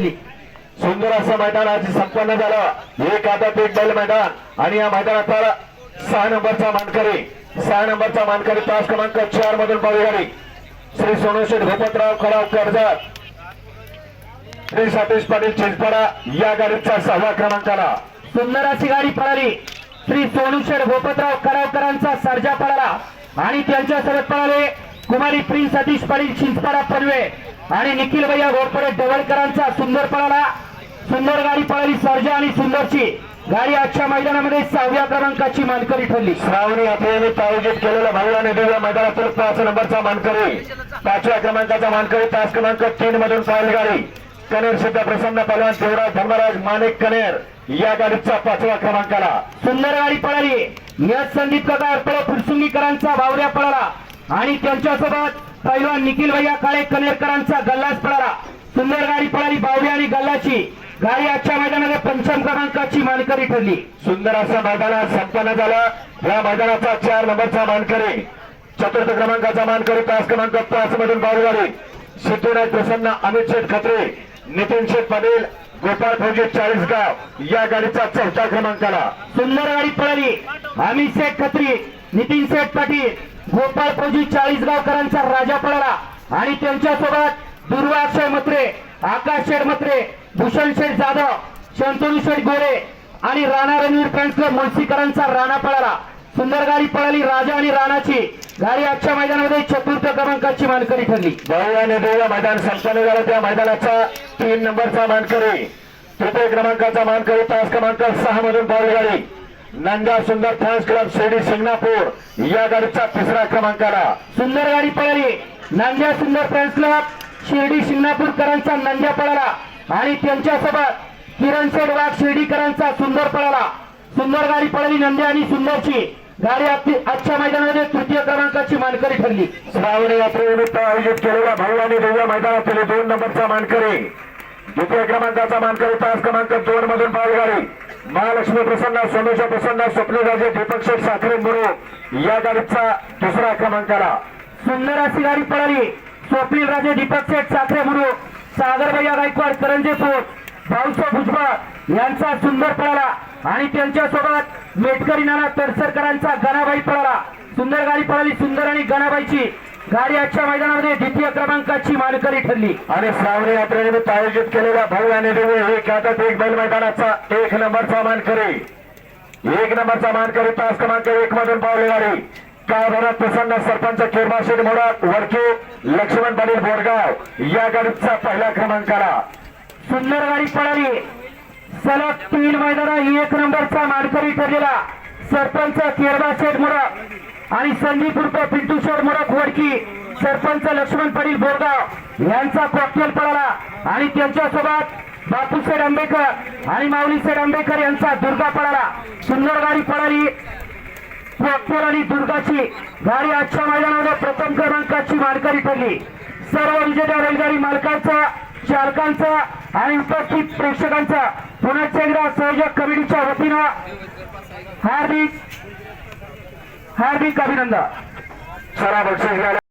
ठरली सुंदर असं मैदान आज संपन्न झालं. एक आदत एक बैल मैदान. आणि या मैदानाचा सहा नंबरचा मानकरी सहा नंबरचा मानकरी तास क्रमांक चार मधून पावगाडी श्री सोनशेठ भूपतराव खराव कर्जत. श्री सतीश पाटील चिंचपाडा या गाडीचा सहावा क्रमांकाला सुंदर अशी गाडी पळाली. श्री सोनुशेठ भोपतराव करावकरांचा सर्जा पळाला. आणि त्यांच्यासोबत पळाले. कुमारी प्रिन्स सतीश पाटील चिंचपाडा पनवे आणि निखिल भैया घोरपडे डवळकरांचा सुंदर पळाला. सुंदर गाडी पळाली सर्जा आणि सुंदरची. गाडी आजच्या मैदानामध्ये सहाव्या क्रमांकाची मानकरी ठरली. श्रावणी यात्रेनिमित्त आयोजित केलेल्या भाऊराने दिव्या मैदानातील पाच नंबरचा मानकरी. पाचव्या क्रमांकाचा मानकरी तास क्रमांक तीन मधून पाहिली गाडी. कनेर सिद्ध प्रसन्न पलवान देवराज धर्मराज माणिक कनेर या गाडीचा पाचव्या क्रमांकाला. सुंदर गाडी पळाली. यश संदीप अर्पळ फुरसुंगीकरांचा बावऱ्या पळाला. आणि त्यांच्यासोबत पैलवान निखिल भैया काळे कनेरकरांचा गल्लास पळाला. सुंदर गाडी पळाली बावरी आणि गल्लाची. गाडी आजच्या मैदानामध्ये पंचम क्रमांकाची मानकरी ठरली. सुंदर असा मैदानात संपन्न झाला. या मैदानाचा चार नंबरचा मानकरी. चतुर्थ क्रमांकाचा मानकरी तास क्रमांक पाच मधून बालगाडी सिद्धूनाथ प्रसन्न अमित शेठ खत्रे नितीन शेठ पाटील गोपाळ फौजी चाळीसगाव या गाडीचा चौथा क्रमांकाला. सुंदर गाडी पळाली. अमित शेठ खत्री नितीन शेठ पाटील गोपाळ चाळीसगावकरांचा राजा पळाला. आणि त्यांच्यासोबत दुर्वा मत्रे आकाश शेठ मत्रे भूषण शेठ जाधव शंतनू शेठ गोरे आणि राणा रणवीर फॅन्स क्लब मुळशीकरांचा राणा पळाला. सुंदर गाडी पळाली राजा आणि राणाची. गाडी आजच्या मैदानामध्ये चतुर्थ क्रमांकाची मानकरी ठरली. भाऊ आणि मैदान संपन्न झालं. त्या मैदानाचा तीन नंबरचा मानकरी. तृतीय क्रमांकाचा मानकरी तास क्रमांक सहा मधून गाडी नंदा सुंदर फॅन्स क्लब शिर्डी शिंगणापूर या गाडीचा तिसरा क्रमांकाला. सुंदर गाडी पळाली. नांद्या सुंदर फ्रेंड्स क्लब शिर्डी शिंगणापूरकरांचा नंद्या पळाला. आणि त्यांच्यासोबत किरण शेठ वाघ शिर्डीकरांचा सुंदर पळाला. सुंदर गाडी पळाली नंद्या आणि सुंदरची. गाडी आजची- आजच्या मैदानामध्ये तृतीय क्रमांकाची मानकरी ठरली. श्रावणी यात्रेनिमित्त आयोजित केलेल्या भाऊ आणि दिव्या मैदानातील दोन नंबरचा मानकरी. द्वितीय क्रमांकाचा मानकरी तास क्रमांक दोन मधून गाडी महालक्ष्मी प्रसन्न सोमेश्वर प्रसन्न स्वप्नराजे दीपक शेठ साखरे मुरू या गाडीचा दुसरा क्रमांकाला सुंदर अशी गाडी पळाली. स्वप्नील राजे दीपक शेठ साखरे मुरु सागर भैया गायकवाड करंजेपूर भाऊसाहेब भुजबळ यांचा सुंदर पळाला. आणि त्यांच्यासोबत मेटकरी नाना तरसरकरांचा गणाबाई पळाला. सुंदर गाडी पळाली सुंदर आणि गणाबाईची. गाडी आजच्या मैदानामध्ये द्वितीय क्रमांकाची मानकरी ठरली. आणि श्रावणी यात्रेनिमित्त आयोजित केलेल्या भाऊ आणि दिव्य एक एक बैल मैदानाचा एक नंबरचा मानकरी. एक नंबरचा मानकरी तास क्रमांक एक मधून पावले गाडी काय भरत प्रसन्न सरपंच किरमाशेठ मोडक वरके लक्ष्मण पाटील बोरगाव या गाडीचा पहिल्या क्रमांकाला. सुंदर गाडी पळाली. सलग तीन मैदानात एक नंबरचा मानकरी ठरलेला. सरपंच केरबा शेठ मुडक आणि संदीप उर्फ पिंटू शेठ मुडक वडकी सरपंच लक्ष्मण पाटील बोरगाव यांचा कॉकटेल पळाला. आणि त्यांच्यासोबत बापूसेठ आंबेकर आणि माऊली सेठ आंबेकर यांचा दुर्गा पळाला. सुंदर गाडी पळाली. कॉकटेल आणि दुर्गाची गाडी आजच्या मैदानामध्ये प्रथम क्रमांकाची मानकरी ठरली. सर्व विजेत्या रेलगाडी मालकांचा चालकांचा आणि उपस्थित प्रेक्षकांचा पुन्हा एकदा संयोजक कमिटीच्या वतीनं हार्दिक हार्दिक अभिनंदन चला बक्षीस घ्यायला